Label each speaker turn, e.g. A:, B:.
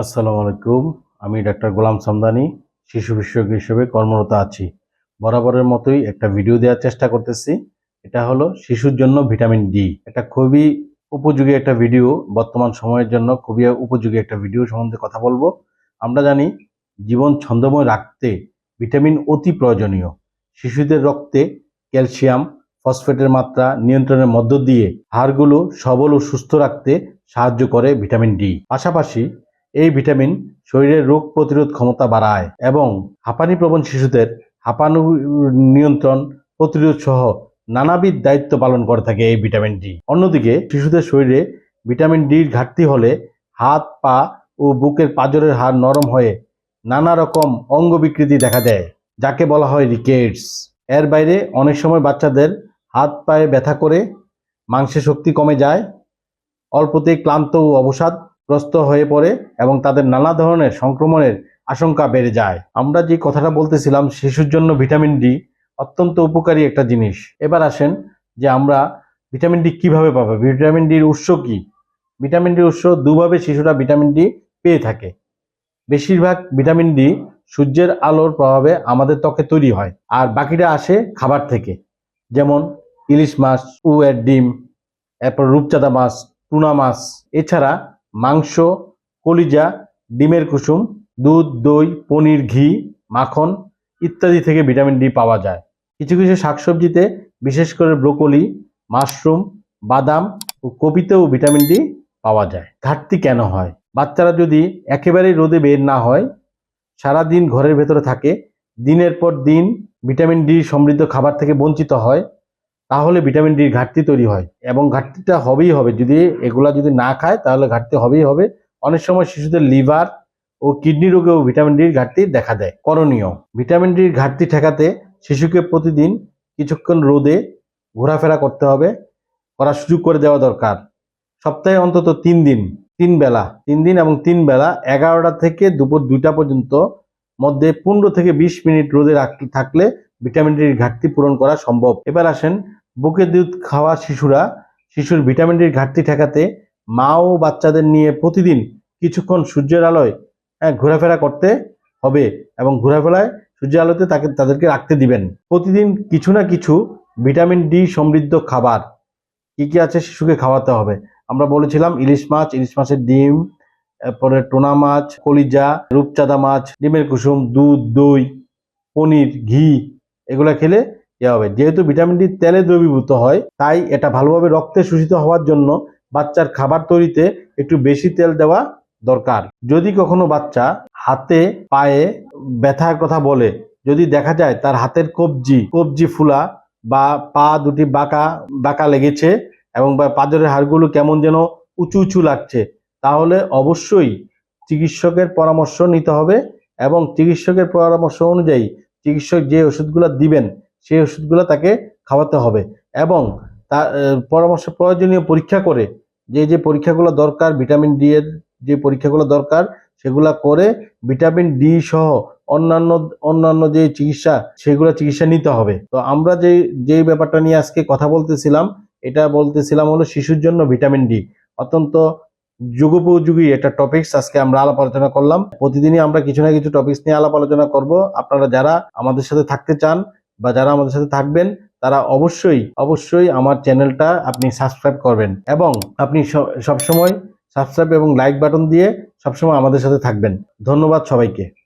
A: আসসালামু আলাইকুম। আমি ডাক্তার গোলাম সামদানি, শিশু বিশেষজ্ঞ হিসেবে কর্মরত আছি। বরাবরের মতোই একটা ভিডিও দেওয়ার চেষ্টা করতেছি। এটা হলো শিশুর জন্য ভিটামিন ডি। এটা খুবই উপযোগী একটা ভিডিও। বর্তমান সময়ের জন্য খুবই উপযোগী একটা ভিডিও সম্বন্ধে কথা বলব। আমরা জানি, জীবন ছন্দময় রাখতে ভিটামিন অতি প্রয়োজনীয়। শিশুদের রক্তে ক্যালসিয়াম, ফসফেটের মাত্রা নিয়ন্ত্রণের মধ্য দিয়ে হাড়গুলো সবল ও সুস্থ রাখতে সাহায্য করে ভিটামিন ডি। পাশাপাশি এই ভিটামিন শরীরের রোগ প্রতিরোধ ক্ষমতা বাড়ায় এবং হাঁপানি প্রবণ শিশুদের হাঁপানু নিয়ন্ত্রণ প্রতিরোধ সহ নানাবিধ দায়িত্ব পালন করে থাকে এই ভিটামিন ডি অন্যদিকে শিশুদের শরীরে ভিটামিন ডির ঘাটতি হলে হাত, পা ও বুকের পাজরের হাড় নরম হয়ে নানা রকম অঙ্গ বিকৃতি দেখা দেয়, যাকে বলা হয় রিকেটস। এর বাইরে অনেক সময় বাচ্চাদের হাত, পায়ে ব্যথা করে মাংসের শক্তি কমে যায়, অল্পতেই ক্লান্ত ও অবসাদ গ্রস্ত হয়ে পড়ে এবং তাদের নানা ধরনের সংক্রমণের আশঙ্কা বেড়ে যায়। আমরা যে কথাটা বলতেছিলাম, শিশুর জন্য ভিটামিন ডি অত্যন্ত উপকারী একটা জিনিস। এবার আসেন যে আমরা ভিটামিন ডি কীভাবে পাবো? ভিটামিন ডির উৎস কি? ভিটামিন ডির উৎস দুভাবে শিশুরা ভিটামিন ডি পেয়ে থাকে। বেশিরভাগ ভিটামিন ডি সূর্যের আলোর প্রভাবে আমাদের ত্বকে তৈরি হয় আর বাকিটা আসে খাবার থেকে। যেমন ইলিশ মাছ উ এর ডিম, এরপর রূপচাঁদা মাছ, টুনা মাছ। এছাড়া মাংস, কলিজা, ডিমের কুসুম, দুধ, দই, পনির, ঘি, মাখন ইত্যাদি থেকে ভিটামিন ডি পাওয়া যায়। কিছু কিছু শাকসবজিতে, বিশেষ করে ব্রোকলি, মাশরুম, বাদাম ও কপিতেও ভিটামিন ডি পাওয়া যায়। ঘাটতি কেন হয়? বাচ্চারা যদি একেবারেই রোদে বের না হয়, সারাদিন ঘরের ভেতরে থাকে, দিনের পর দিন ভিটামিন ডি সমৃদ্ধ খাবার থেকে বঞ্চিত হয় তাহলে ভিটামিন ডির ঘাটতি তৈরি হয় এবং ঘাটতিটা হবেই হবে। যদি এগুলা যদি না খায়, তাহলে ঘাটতি হবেই হবে। অনেক সময় শিশুদের লিভার ও কিডনি রোগেও ভিটামিন ডির ঘাটতি দেখা দেয়। করণীয়, ভিটামিন ডির ঘাটতি ঠেকাতে শিশুকে প্রতিদিন কিছুক্ষণ রোদে ঘোরাফেরা করতে হবে, করার সুযোগ করে দেওয়া দরকার। সপ্তাহে অন্তত তিন দিন, তিন বেলা, তিন দিন এবং তিন বেলা এগারোটা থেকে দুপুর দুইটা পর্যন্ত মধ্যে পনেরো থেকে বিশ মিনিট রোদে থাকলে ভিটামিন ডির ঘাটতি পূরণ করা সম্ভব। এবার আসেন বুকের দুধ খাওয়া শিশুরা শিশুর ভিটামিন ডির ঘাটতি ঠেকাতে মা ও বাচ্চাদের নিয়ে প্রতিদিন কিছুক্ষণ সূর্যের আলোয় হ্যাঁ, ঘোরাফেরা করতে হবে এবং ঘোরাফেরায় সূর্যের আলোতে তাকে তাদেরকে রাখতে দিবেন। প্রতিদিন কিছু না কিছু ভিটামিন ডি সমৃদ্ধ খাবার কি কি আছে শিশুকে খাওয়াতে হবে। আমরা বলেছিলাম ইলিশ মাছ ইলিশ মাছের ডিম এরপরে টোনা মাছ কলিজা রূপচাঁদা মাছ ডিমের কুসুম দুধ দই পনির ঘি এগুলা খেলে ইয়ে হবে। যেহেতু ভিটামিন ডি তেলে দ্রবীভূত হয়, তাই এটা ভালোভাবে রক্তে শোষিত হওয়ার জন্য বাচ্চার খাবার তৈরিতে একটু বেশি তেল দেওয়া দরকার। যদি কখনো বাচ্চা হাতে, পায়ে ব্যথার কথা বলে, যদি দেখা যায় তার হাতের কবজি কবজি ফুলা বা পা দুটি বাঁকা বাঁকা লেগেছে এবং বা পাঁজরের হাড়গুলো কেমন যেন উঁচু উঁচু লাগছে, তাহলে অবশ্যই চিকিৎসকের পরামর্শ নিতে হবে এবং চিকিৎসকের পরামর্শ অনুযায়ী চিকিৎসক যে ওষুধগুলো দিবেন সেই ওষুধগুলো তাকে খাওয়াতে হবে। এবং তার পরামর্শ, প্রয়োজনীয় পরীক্ষা করে যে যে পরীক্ষাগুলো দরকার, ভিটামিন ডি এর যে পরীক্ষাগুলো দরকার, সেগুলো করে ভিটামিন ডি সহ অন্যান্য অন্যান্য যে চিকিৎসা, সেগুলো চিকিৎসা নিতে হবে। তো আমরা যে যেই ব্যাপারটা নিয়ে আজকে কথা বলতেছিলাম, এটা বলতেছিলাম হলো শিশুর জন্য ভিটামিন ডি অত্যন্ত যুগোপযোগী একটা টপিকস আজকে আমরা আলাপ আলোচনা করলাম। প্রতিদিনই আমরা কিছু না কিছু টপিকস নিয়ে আলাপ আলোচনা করব। আপনারা যারা আমাদের সাথে থাকতে চান বা যারা আমাদের সাথে থাকবেন, তারা অবশ্যই অবশ্যই আমার চ্যানেলটা আপনি সাবস্ক্রাইব করবেন এবং আপনি সব- সবসময় সাবস্ক্রাইব এবং লাইক বাটন দিয়ে সবসময় আমাদের সাথে থাকবেন। ধন্যবাদ সবাইকে।